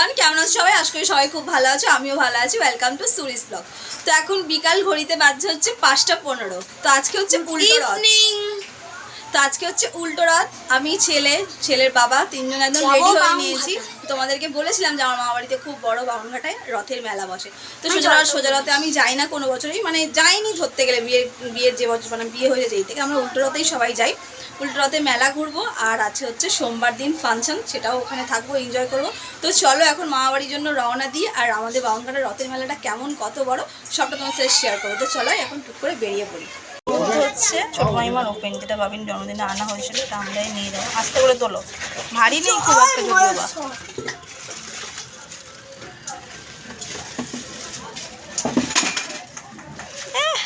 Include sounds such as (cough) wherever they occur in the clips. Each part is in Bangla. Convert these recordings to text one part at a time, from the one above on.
এভরিওয়ান কেমন আছো সবাই? আশা করি সবাই খুব ভালো আছো, আমিও ভালো আছি। ওয়েলকাম টু সুরিস ব্লগ তো এখন বিকাল ঘড়িতে বাজছে হচ্ছে পাঁচটা পনেরো। তো আজকে হচ্ছে উল্টো রথ। তো আজকে হচ্ছে উল্টো রাত। আমি ছেলে ছেলের বাবা তিনজন একদম রেডি হয়ে নিয়েছি। তোমাদেরকে বলেছিলাম যে আমার মামা বাড়িতে খুব বড় বামনঘাটায় রথের মেলা বসে। তো সোজা সোজা রথে আমি যাই না কোনো বছরই। মানে যাইনি ধরতে গেলে বিয়ের বিয়ের যে বছর মানে বিয়ে হয়ে যেই থেকে। আমরা উল্টো রথেই সবাই যাই। উল্টো রথে মেলা ঘুরবো। আর আছে হচ্ছে সোমবার দিন ফাংশন সেটাও ওখানে থাকব এনজয় করব। তো চলো এখন মামা বাড়ির জন্য রওনা দিই। আর আমাদের বামনঘাটার রথের মেলাটা কেমন কত বড় সবটা তোমার সাথে শেয়ার করব। তো চলো এখন টুক করে বেরিয়ে পড়ি। হচ্ছে ছোট মাইমার ওপেন যেটা বাবিন জন্মদিনে আনা হয়েছিল এটা আমরাই নিয়ে যাব। আস্তে করে তোলো। ভারী নেই খুব একটা যদিও বা।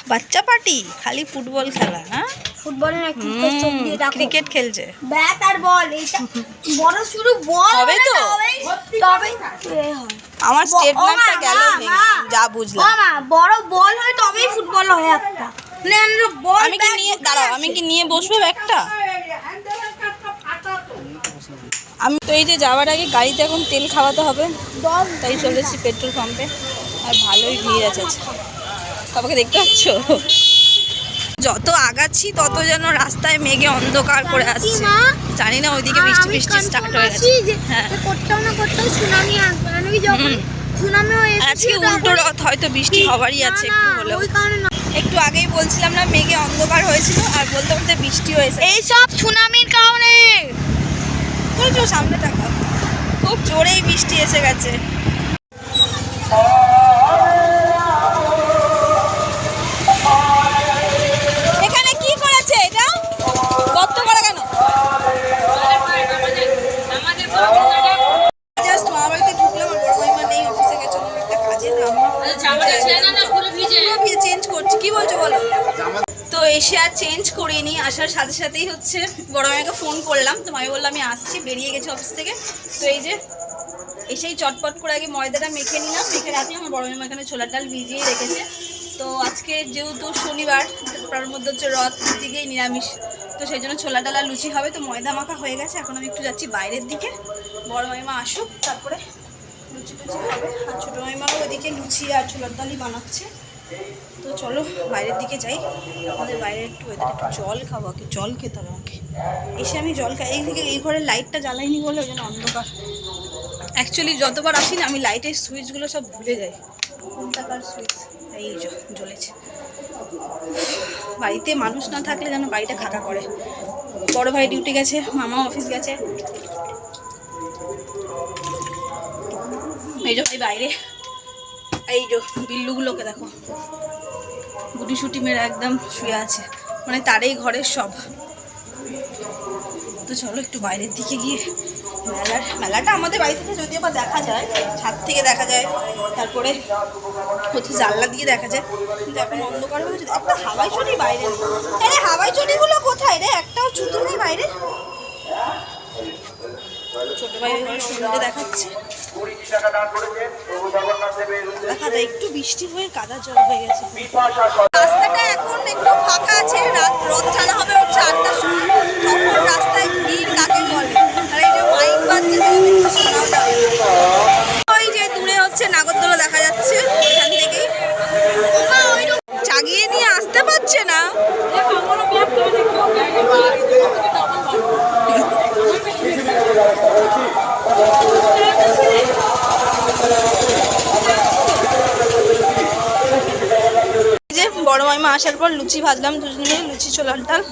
বাচ্চা পার্টি খালি ফুটবল খেলা না? ফুটবল না ক্রিকেট খেলছে। ব্যাট আর বল বড় শুরু বল হবে তো? তবে আমার ব- স্টেট ও ব্যাংকটা মা, গেল। যা বুঝলাম। বড় বল হয় তবেই ফুটবল হয় একটা। আমি কি নিয়ে দাঁড়াও আমি কি নিয়ে বসবো একটা আমি তো এই যে যাওয়ার আগে গাড়িতে এখন তেল খাওয়াতে হবে তাই চলেছি পেট্রোল পাম্পে। আর ভালোই ভিড় আছে বাবাকে দেখতে পাচ্ছ? যত আগাচ্ছি তত যেন রাস্তায় মেঘে অন্ধকার করে আসছে। জানি না ওইদিকে বৃষ্টি আমি বৃষ্টি স্টার্ট হয়ে গেছে। হ্যাঁ। করতেও না করতেও সুনামি আসবে মানে ওই যখন আজকে উল্টো রথ হয়তো বৃষ্টি হওয়ারই আছে একটু হলেও। একটু আগেই বলছিলাম না মেঘে অন্ধকার হয়েছিল আর বলতে বলতে বৃষ্টি হয়েছে এইসব সুনামির কারণে। সামনে থাকা খুব জোরেই বৃষ্টি এসে গেছে। আসার সাথে সাথেই হচ্ছে বড় মাইকে ফোন করলাম। তো আমি বললাম আমি আসছি, বেরিয়ে গেছি অফিস থেকে। তো এই যে এসেই চটপট করে আগে ময়দাটা মেখে নিলাম, মেখে রাখলাম। আমার বড় মাইমা এখানে ছোলার ডাল ভিজিয়ে রেখেছে। তো আজকে যেহেতু শনিবার, তার মধ্যে হচ্ছে রথ দিকেই নিরামিষ। তো সেই জন্য ছোলা ডাল লুচি হবে। তো ময়দা মাখা হয়ে গেছে। এখন আমি একটু যাচ্ছি বাইরের দিকে। বড় মাইমা আসুক, তারপরে লুচি টুচি হবে। আর ছোটো মাইমাও ওদিকে লুচি আর ছোলার ডালই বানাচ্ছে। তো চলো বাইরের দিকে যাই। আমাদের বাইরে একটু ওদের একটু জল খাব কি জল খেতে হবে আমাকে। এসে আমি জল খাই। এইদিকে এই ঘরের লাইটটা জ্বালাইনি বলে ওই জন্য অন্ধকার। অ্যাকচুয়ালি যতবার আসি না আমি লাইটের সুইচগুলো সব ভুলে যাই। কোনটাকার সুইচ এই জ্বলেছে। বাড়িতে মানুষ না থাকলে যেন বাড়িটা খাকা করে। বড় ভাই ডিউটি গেছে মামা অফিস গেছে। এই যে এই বাইরে। এই যে বিল্লুগুলোকে দেখো। গুটি সুটি মেরে একদম শুয়ে আছে। মানে তারই ঘরের সব। তো চলো একটু বাইরের দিকে গিয়ে মেলার, মেলাটা আমাদের বাড়ি থেকে যদিও বা দেখা যায়, ছাদ থেকে দেখা যায়, তারপরে হচ্ছে জানলা দিয়ে দেখা যায়, কিন্তু এখন অন্ধকার হয়ে একটা হাওয়াই চটি বাইরে। আরে হাওয়াই চটিগুলো কোথায় রে? একটাও ছুটি নেই বাইরে। ছোট ওইখানে সুন্দর দেখাচ্ছে। দেখা যায় একটু বৃষ্টি হয়ে কাদা জল হয়ে গেছে। রাস্তাটা এখন একটু ফাঁকা আছে রাত রথ টানা হবে হচ্ছে আটটার সময় তখন রাস্তায় ভিড় কাকে বলে? আর এই যে মাইক বাজছে। ওই যে দূরে হচ্ছে নাগরদোলা দেখা যাচ্ছে। আসার পর লুচি ভাজলাম, দুজনে লুচি ছোলার ডাল।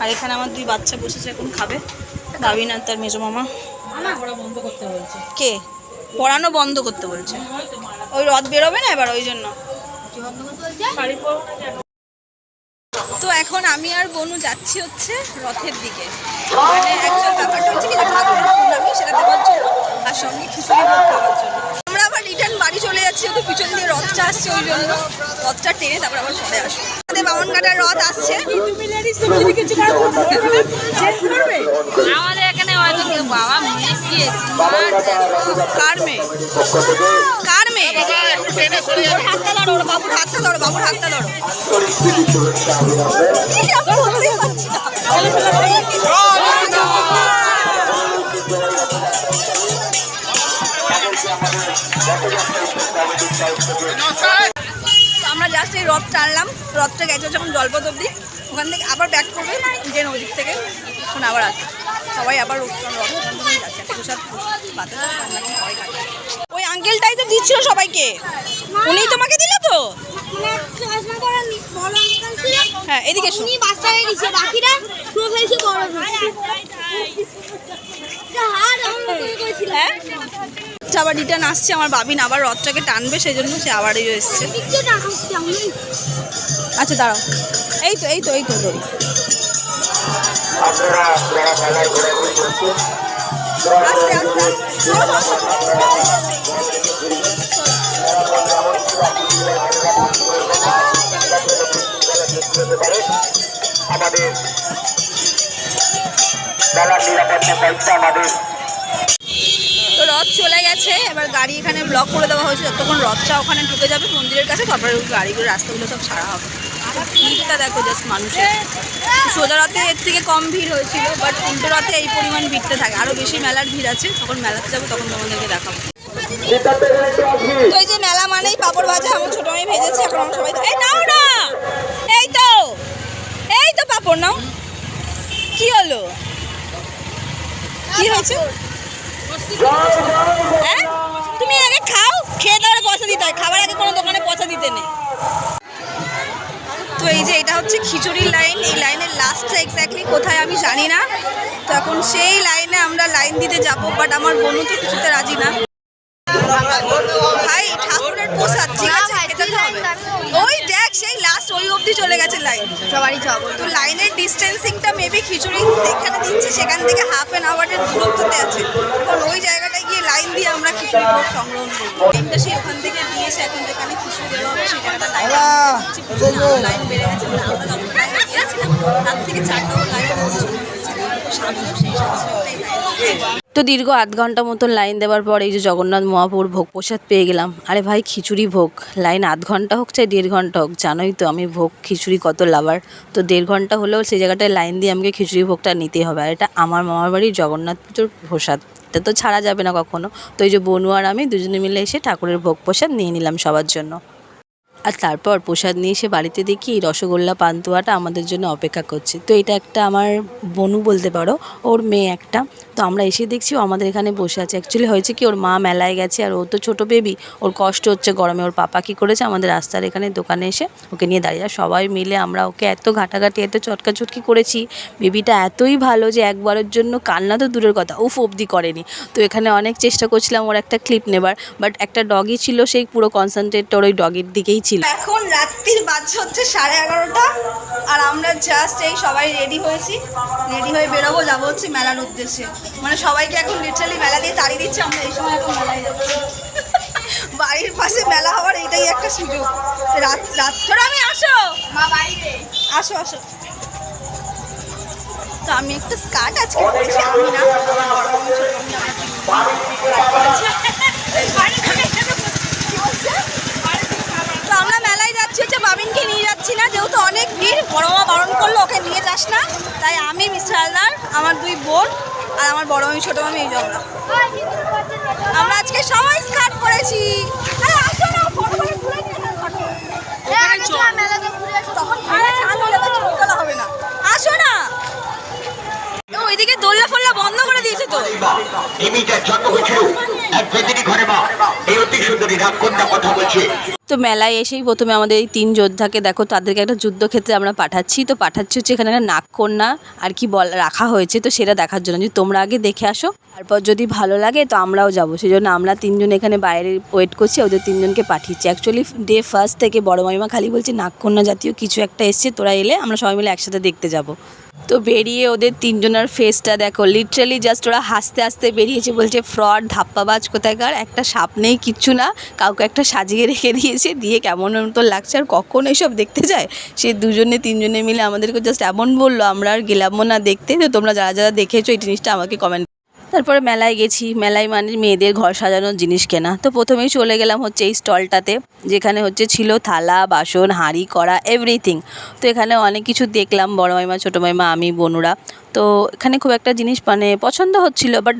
আর এখানে আমার দুই বাচ্চা বসেছে, এখন খাবে। দাবিন না, তার মেজো মামা। কে? পড়ানো বন্ধ করতে বলছে। ওই রথ বেরোবে না এবার, ওই জন্য। তো এখন আমি আর বনু যাচ্ছি হচ্ছে রথের দিকে। মানে অ্যাকচুয়াল ব্যাপারটা হচ্ছে কি ঠাকুরের পূর্ণামি সেটা দেওয়ার জন্য, আর সঙ্গে খিচুড়ি ভোগ খাওয়ার জন্য। আবার রিটার্ন বাড়ি চলে যাচ্ছি যেহেতু পিছন দিয়ে রথটা আসছে ওই জন্য। রথটা টেনে তারপর আবার পরে আসব। আমাদের বামনঘাটার রথ আসছে। আমাদের এখানে হয়তো কেউ বাবা মেয়ে কি কার মেয়ে? কার মেয়ে? ওর হাতটা ধরো ওর বাবুর হাতটা ধরো বাবুর হাতটা ধরো। এই, আমি আমরা জাস্ট এই রথ টানলাম। রথটা গেছে যখন জলপথ অব্দি ওখান থেকে আবার ব্যাক করবে যে নদীর থেকে এখন আবার আসবে। সবাই আবার ওই আঙ্কেলটাই তো দিচ্ছিল সবাইকে। উনি তোমাকে দিল তো? হ্যাঁ এদিকে বাচ্চা বাকিরা আবার রিটার্ন আসছে আমার বাবিন আবার রথটাকে টানবে সেই জন্য সে আবার এসছে। আচ্ছা দাঁড়াও। এই তো এই তো এই তো দড়ি। আমাদের দায়িত্ব আমাদের। রথ চলে গেছে। এবার গাড়ি এখানে ব্লক করে দেওয়া হয়েছে। যতক্ষণ রথটা ওখানে ঢুকে যাবে মন্দিরের কাছে তারপরে গাড়িগুলো রাস্তাগুলো সব ছাড়া হবে। ভিড়টা দেখো জাস্ট মানুষের। সোজা রথে এর থেকে কম ভিড় হয়েছিল বাট উল্টো রথে এই পরিমাণ ভিড়টা থাকে। আরও বেশি মেলার ভিড় আছে তখন মেলাতে যাব তখন তোমাদেরকে দেখাবো। তো এই যে মেলা মানেই পাপড় ভাজা আমার ছোটো মেয়ে ভেজেছে এখন আমরা সবাই এই নাও না! এই তো! এই তো পাপড় নাও। কি হলো? কি হয়েছে? হ্যাঁ? তুমি আগে খাও খেয়ে তারপরে পয়সা দিতে হয়। খাবার আগে কোনো দোকানে পয়সা দিতে নেই। তো এই যে এটা হচ্ছে খিচুড়ির লাইন। এই লাইনের লাস্টটা এক্স্যাক্টলি কোথায় আমি জানি না। তো এখন সেই লাইনে আমরা লাইন দিতে যাব বাট আমার বোনও তো কিছুতে রাজি না। ভাই ঠাকুরের প্রসাদ ঠিক আছে খেতে হবে। ওই দেখ সেই লাস্ট ওই অবধি চলে গেছে লাইন সবারই যাব তো লাইনের ডিস্টেন্সিংটা মেবি খিচুড়ি যেখানে দিচ্ছে সেখান থেকে হাফ অ্যান আওয়ারের দূরত্বতে আছে। দিয়ে আমরা খিচুড়ি ভোগ সংগ্রহ করব। লাইনটা সেই ওখান থেকে দিয়েছে এখন যেখানে খিচুড়ি দেওয়া হবে সেই জায়গাটা লাইন লাইন বেড়ে গেছে মানে আমরা যখন লাইন দিয়েছিলাম তার থেকে চারটা লাইন তো সামনেও সেই সাথে লাইন তো দীর্ঘ আধ ঘণ্টা মতন লাইন দেওয়ার পর এই যে জগন্নাথ মহাপুর ভোগ প্রসাদ পেয়ে গেলাম। আরে ভাই খিচুড়ি ভোগ। লাইন আধ ঘণ্টা হোক চাই দেড় ঘণ্টা হোক জানোই তো আমি ভোগ খিচুড়ি কত লাভার তো দেড় ঘণ্টা হলেও সেই জায়গাটায় লাইন দিয়ে আমাকে খিচুড়ি ভোগটা নিতে হবে। আর এটা আমার মামার বাড়ির জগন্নাথ পুজোর প্রসাদ। এটা তো ছাড়া যাবে না কখনো। তো এই যে বনু আর আমি দুজনে মিলে এসে ঠাকুরের ভোগ প্রসাদ নিয়ে নিলাম সবার জন্য। আর তারপর প্রসাদ নিয়ে এসে বাড়িতে দেখি রসগোল্লা, পান্তুয়াটা আমাদের জন্য অপেক্ষা করছে। তো এটা একটা আমার বনু বলতে পারো, ওর মেয়ে একটা। তো আমরা এসে দেখছি ও আমাদের এখানে বসে আছে। অ্যাকচুয়ালি হয়েছে কি, ওর মা মেলায় গেছে আর ও তো ছোটো বেবি ওর কষ্ট হচ্ছে গরমে। ওর পাপা কী করেছে, আমাদের রাস্তার এখানে দোকানে এসে ওকে নিয়ে দাঁড়িয়ে সবাই মিলে আমরা ওকে এত ঘাটাঘাটি, এত চটকাচটকি করেছি। বেবিটা এতই ভালো যে একবারের জন্য কান্না তো দূরের কথা, উফ, অবধি করেনি। তো এখানে অনেক চেষ্টা করছিলাম ওর একটা ক্লিপ নেবার বাট একটা ডগি ছিল, সেই পুরো কনসেন্ট্রেট ওর ওই ডগির দিকেই ছিল। এখন রাত্রির বাজছে হচ্ছে সাড়ে এগারোটা, আর আমরা জাস্ট এই সবাই রেডি হয়েছি। রেডি হয়ে বেরোবো, যাব হচ্ছে মেলার উদ্দেশ্যে। মানে সবাইকে এখন লিটারালি মেলা দিয়ে তাড়িয়ে দিচ্ছে আমরা এই সময় এখন মেলায় যাচ্ছি। বাড়ির পাশে মেলা হওয়ার এটাই একটা সুযোগ। রাত রাত ধরে আমি আসো! মা বাইরে আসো আসো। তো আমি একটা স্কার্ট আজকে পরেছি আমি না আমার বড় বোন, ছোট বোন, আমরা কি বলছে? তো আমরা মেলায় যাচ্ছি হচ্ছে বাবিনকে নিয়ে যাচ্ছি না যেহেতু অনেক ভিড় বড় মা বারণ করল ওকে না তাই আমি মিস্টার হালদার আমার দুই বোন আর আমার বড় মামি ছোটো মামি এই যে আমরা। আজকে সবাই স্কার্ট পরেছি। আরে আসো না ফটো করে তুলে নিয়ে নাও photo। তখন ঘরে চান হলে তো ছবি তোলা হবে না। আসো না। ও, ওইদিকে দোল্লা ফোল্লা বন্ধ করে দিয়েছে তো। এই মেয়েটার জন্ম হয়েছিল এক বেদিনী ঘরে মা এই অতি সুন্দরী রাক্ষণটা কথা বলছে। তো মেলায় এসেই প্রথমে আমাদের এই তিন যোদ্ধাকে দেখো, তাদেরকে একটা যুদ্ধক্ষেত্রে আমরা পাঠাচ্ছি। তো পাঠাচ্ছি হচ্ছে এখানে একটা নাগকন্যা আর কি বল, রাখা হয়েছে, তো সেটা দেখার জন্য। যে তোমরা আগে দেখে আসো, তারপর যদি ভালো লাগে তো আমরাও যাব। সেই জন্য আমরা তিনজন এখানে বাইরে ওয়েট করছি, ওদের তিনজনকে পাঠিয়েছি। অ্যাকচুয়ালি ডে ফার্স্ট থেকে বড় মামিমা খালি বলছে নাগকন্যা জাতীয় কিছু একটা এসছে, তোরা এলে আমরা সবাই মিলে একসাথে দেখতে যাব। তো বেরিয়ে ওদের তিনজনের ফেসটা দেখো লিটারালি জাস্ট ওরা হাসতে হাসতে বেরিয়েছে, বলছে, ফ্রড, ধাপ্পাবাজ কোথাকার? একটা সাপ নেই, কিচ্ছু না। কাউকে একটা সাজিয়ে রেখে দিয়েছে। দিয়ে কেমন তো লাগছে আর কখন এসব দেখতে যায়, সে দুজনে তিনজনে মিলে আমাদেরকে জাস্ট এমন বলল, আমরা আর গেলামও না দেখতে। তো তোমরা যারা যারা দেখেছ এই জিনিসটা আমাকে কমেন্ট তারপরে মেলায় গেছি, মেলায় মানে মেয়েদের ঘর সাজানোর জিনিস কেনা। তো প্রথমেই চলে গেলাম হচ্ছে এই স্টলটাতে, যেখানে হচ্ছে ছিল থালা, বাসন, হাঁড়ি, কড়া এভরিথিং তো এখানে অনেক কিছু দেখলাম, বড় মাইমা, ছোটো মাইমা, আমি, বনুরা। তো এখানে খুব একটা জিনিস মানে পছন্দ হচ্ছিল বাট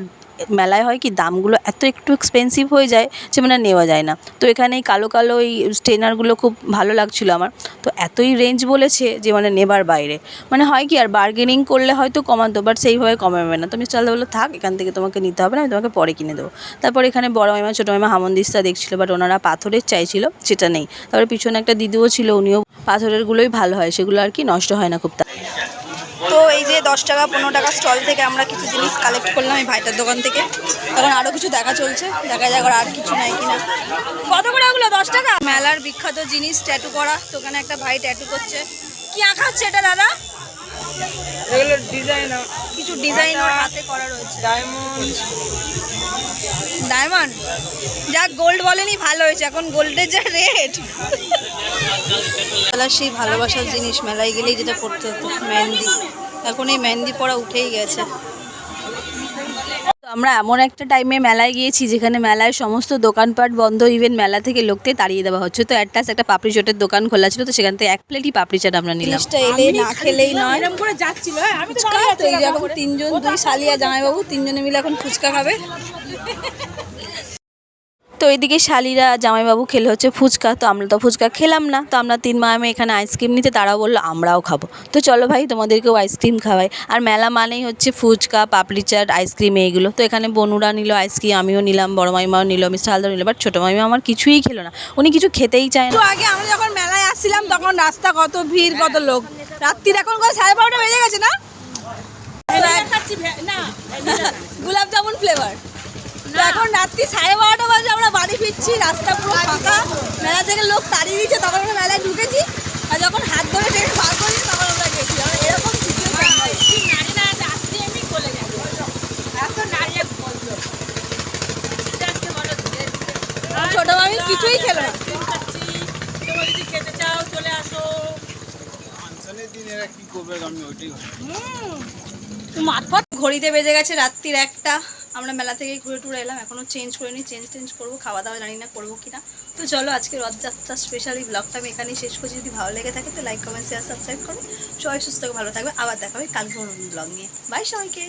মেলায় হয় কি, দামগুলো এত একটু এক্সপেন্সিভ হয়ে যায় যে মানে নেওয়া যায় না। তো এখানে এই কালো কালো এই স্টেনারগুলো খুব ভালো লাগছিল আমার। তো এতই রেঞ্জ বলেছে যে মানে নেবার বাইরে। মানে হয় কি, আর বার্গেনিং করলে হয়তো কমাতো বাট সেইভাবে কমাবে না। তো মিস্টার আলাদা বলল, থাক, এখান থেকে তোমাকে নিতে হবে না, আমি তোমাকে পরে কিনে দেবো। তারপর এখানে বড় মামা, ছোটো মামা হামন্দিস্তা দেখছিলো বাট ওনারা পাথরের চাইছিল, সেটা নেই। তারপরে পিছনে একটা দিদিও ছিল, উনিও পাথরেরগুলোই ভালো হয়, সেগুলো আর কি নষ্ট হয় না খুব তা এই যে দশ টাকা, পনেরো টাকা স্টল থেকে আমরা কিছু জিনিস কালেক্ট করলাম এই ভাইটার দোকান থেকে। তখন আরও কিছু দেখা চলছে। দেখা যাক আর কিছু নাই কিনা। কত করে ওগুলো? দশ টাকা? মেলার বিখ্যাত জিনিস ট্যাটু করা। তো ওখানে একটা ভাই ট্যাটু করছে। কি আঁকাচ্ছে এটা, দাদা? এগুলো ডিজাইন কিছু ডিজাইন ওর হাতে করা রয়েছে। ডায়মন্ড ডায়মন্ড যা গোল্ড বলেনি ভালো হয়েছে। এখন গোল্ডের যা রেট মেলার সেই ভালোবাসার জিনিস মেলায় গেলেই যেটা পড়তে হতো মেহেন্দি। এখন এই মেহেন্দি পড়া উঠেই গেছে। আমরা এমন একটা টাইমে মেলায় গিয়েছি যেখানে মেলায় সমস্ত দোকানপাট বন্ধ ইভেন মেলা থেকে লোককে তাড়িয়ে দেওয়া হচ্ছে। তো অ্যাটাস একটা পাপড়ি চাটের দোকান খোলা ছিল তো সেখান থেকে এক প্লেটই পাপড়ি চাট আমরা নিলাম। এলেই না খেলেই নয়। এরকম করে যাচ্ছিল হ্যাঁ আমি তো এখন তিনজন দুই সালিয়া জামাইবাবু তিনজনে মিলে এখন ফুচকা খাবে। তো এদিকে শালিরা জামাইবাবু খেলে হচ্ছে ফুচকা তো আমরা তো ফুচকা খেলাম না। তো আমরা তিন মামে এখানে আইসক্রিম নিতে তারাও বলল আমরাও খাব। তো চলো ভাই তোমাদেরকেও আইসক্রিম খাওয়াই। আর মেলা মানেই হচ্ছে ফুচকা পাপড়ি চাট আইসক্রিম এইগুলো। তো এখানে বনুরা নিল আইসক্রিম আমিও নিলাম বড় মাইমাও নিল মিস্টার হালদার নিল বাট ছোটো মাইমা আমার কিছুই খেলো না। উনি কিছু খেতেই চায় না। আগে আমরা যখন মেলায় আসছিলাম তখন রাস্তা কত ভিড় কত লোক। রাত্রির এখন কত সাড়ে বারোটা বেজে গেছে না? (laughs) গোলাপ জামুন ফ্লেভার তো এখন রাত্রি সাড়ে বারোটা বাজে আমরা বাড়ি ফিরছি রাস্তা পুরো ফাঁকা। মেলা থেকে লোক তাড়িয়ে দিচ্ছে তখন আমরা মেলায় ঢুকেছি। আর যখন হাত ধরে ট্রেন বার করেছি তখন আমরা গেছি এরকম হয়। ছোট মামি কিছুই খেলো না। মারফত ঘড়িতে বেজে গেছে রাত্রির একটা। আমরা মেলা থেকে ঘুরে টুরে এলাম এখনও চেঞ্জ করে নিই চেঞ্জ টেঞ্জ করব খাওয়া দাওয়া জানি না, করব কিনা। তো চলো আজকে রথযাত্রা স্পেশাল এই ব্লগটা আমি এখানেই শেষ করছি। যদি ভালো লেগে থাকে তো লাইক কমেন্ট শেয়ার সাবস্ক্রাইব করো। সবাই সুস্থ ভালো থাকবে। আবার দেখা হবে কালকে ব্লগ নিয়ে। বাই সবাইকে।